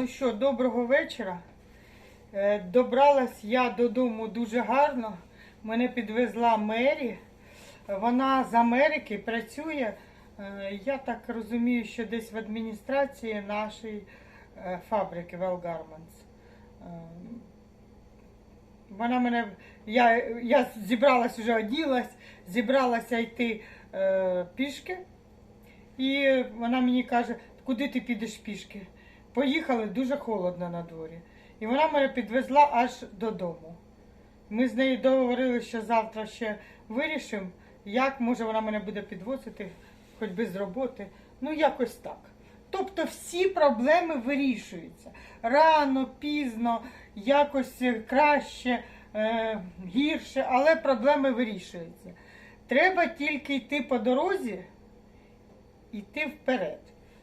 Ну що, доброго вечора. Е, Добралась я додому дуже гарно. Мене підвезла Мері. Вона з Америки працює. е, Я так розумію, що десь в адміністрації нашої е, фабрики. Е, Вона мене. Я, я зібралась вже оділась, зібралася йти е, пішки. І вона мені каже, куди ти підеш пішки? Поїхали дуже холодно на дворі. І вона мене підвезла аж додому. Ми з нею договорили, що завтра ще вирішимо, як може вона мене буде підвозити, хоч би з роботи. Ну, якось так. Тобто всі проблеми вирішуються. Рано, пізно, якось краще, е, гірше, але проблеми вирішуються. Треба тільки йти по дорозі йти вперед.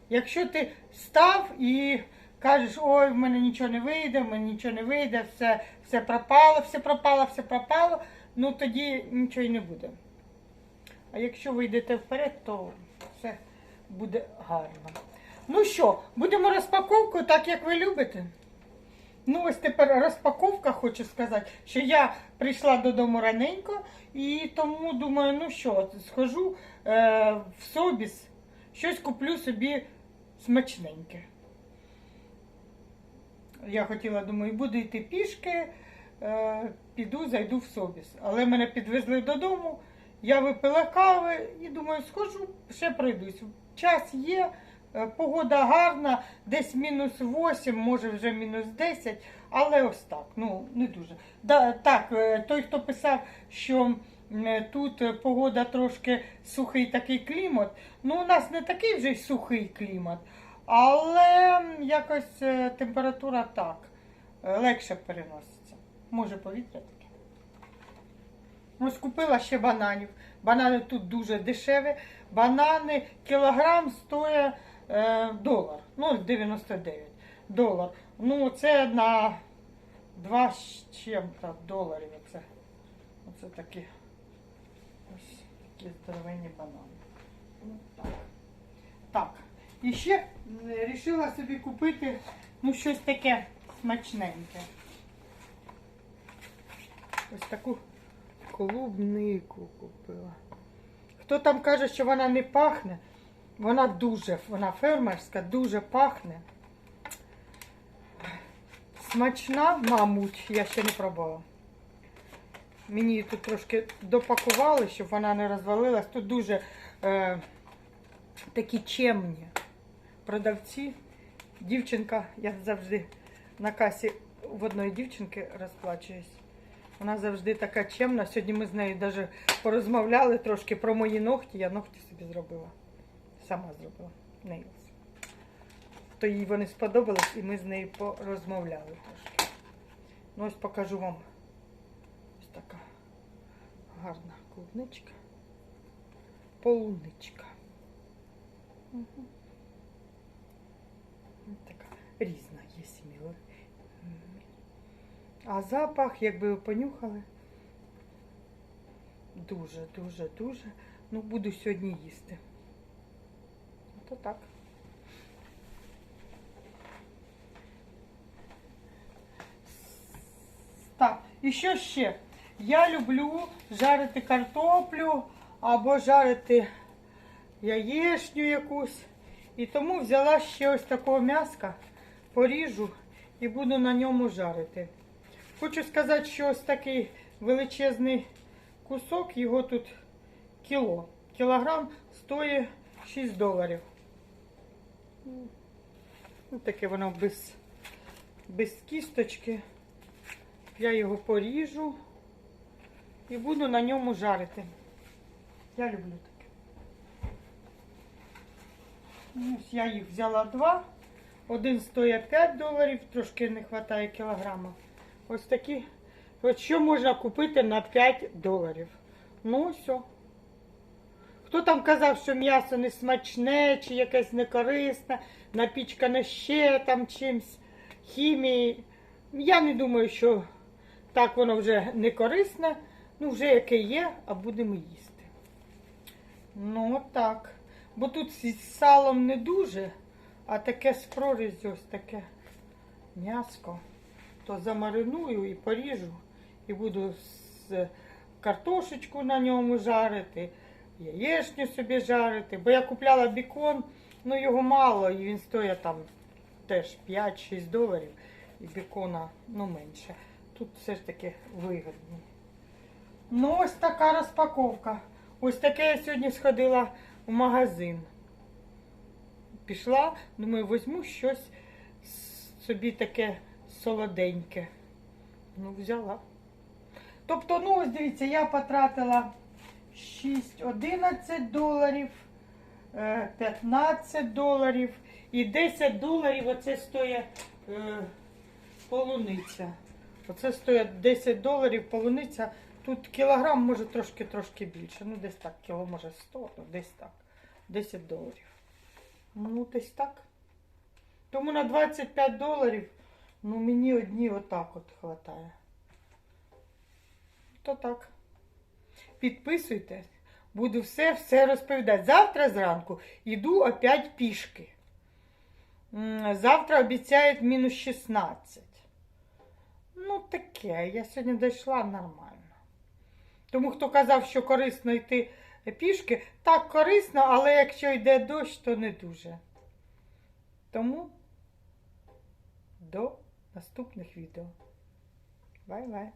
Якщо ти став і кажеш, ой, в мене нічого не вийде, в мене нічого не вийде, все, все пропало, все пропало, все пропало, ну тоді нічого й не буде. А якщо ви йдете вперед, то все буде гарно. Ну що, будемо розпаковку, так як ви любите. Ну, ось тепер розпаковка, хочу сказати, що я прийшла додому раненько і тому думаю, ну що, схожу е, в Собіс, щось куплю собі смачненьке. Я хотіла, думаю, буду йти пішки, е, піду, зайду в Собіс. Але мене підвезли додому, я випила кави і думаю, схожу, ще пройдусь. Час є, е, погода гарна, десь мінус 8, може вже мінус 10, але ось так, ну не дуже. Да, так, е, той, хто писав, що е, тут погода трошки сухий такий клімат, ну у нас не такий вже сухий клімат, але якось е, температура так, легше переноситься. Може повітря таке. Ось купила ще бананів. Банани тут дуже дешеві. Банани кілограм стоїть е, долар. Ну, 99 долар. Ну, це на 2 з чим-то доларів. Оце, оце такі ось такі здоровенні банани. Ну, так. так. І ще вирішила собі купити ну, щось таке смачненьке. Ось таку клубнику купила. Хто там каже, що вона не пахне, вона дуже, вона фермерська, дуже пахне. Смачна, мабуть, я ще не пробувала. Мені її тут трошки допакували, щоб вона не розвалилась. Тут дуже е, такі чемні продавці. Дівчинка, я завжди на касі в одної дівчинки розплачуюсь. Вона завжди така чемна. Сьогодні ми з нею навіть порозмовляли трошки про мої ногті. Я ногті собі зробила. Сама зробила. Нейлс. То їй вони сподобались і ми з нею порозмовляли трошки. Ну ось покажу вам. Ось така гарна клубничка. Полуничка. Угу. Така різна є сміла. А запах, якби ви понюхали, дуже, дуже, дуже. Ну, буду сьогодні їсти. То так. Так, і що ще? Я люблю жарити картоплю або жарити яєчню якусь. І тому взяла ще ось такого м'яска, поріжу і буду на ньому жарити. Хочу сказати, що ось такий величезний кусок, його тут кіло. Кілограм стоїть 6 доларів. Ну, таке воно без, без кісточки. Я його поріжу і буду на ньому жарити. Я люблю таке. Ну, Ось я їх взяла два. Один стоїть 5 доларів, трошки не вистачає кілограма. Ось такі. От що можна купити на 5 доларів? Ну, все. Хто там казав, що м'ясо не смачне, чи якесь некорисне, напічкане ще там чимсь, хімії. Я не думаю, що так воно вже не корисне. Ну, вже яке є, а будемо їсти. Ну, так. Бо тут з салом не дуже, а таке з прорізю ось таке м'яско, то замариную і поріжу, і буду з картошечку на ньому жарити, яєчню собі жарити. Бо я купляла бікон, ну його мало, і він стоїть там теж 5-6 доларів, і бікона ну менше. Тут все ж таки вигідно. Ну, ось така розпаковка. Ось таке я сьогодні сходила в магазин. Пішла, думаю, візьму щось собі таке солоденьке. Ну, взяла. Тобто, ну, ось дивіться, я потратила 6-11 доларів, е, 15 доларів і 10 доларів оце стоїть е, полуниця. Оце стоїть 10 доларів полуниця. Тут кілограм може трошки-трошки більше. Ну, десь так, кіло може 100, ну, десь так. 10 доларів. Ну, десь так. Тому на 25 доларів, ну, мені одні отак от хватає. То так. Підписуйтесь. Буду все, все розповідати. Завтра зранку йду опять пішки. Завтра обіцяють мінус 16. Ну, таке, я сьогодні дійшла нормально. Тому хто казав, що корисно йти пішки, так корисно, але якщо йде дощ, то не дуже. Тому до наступних відео. Бай-бай.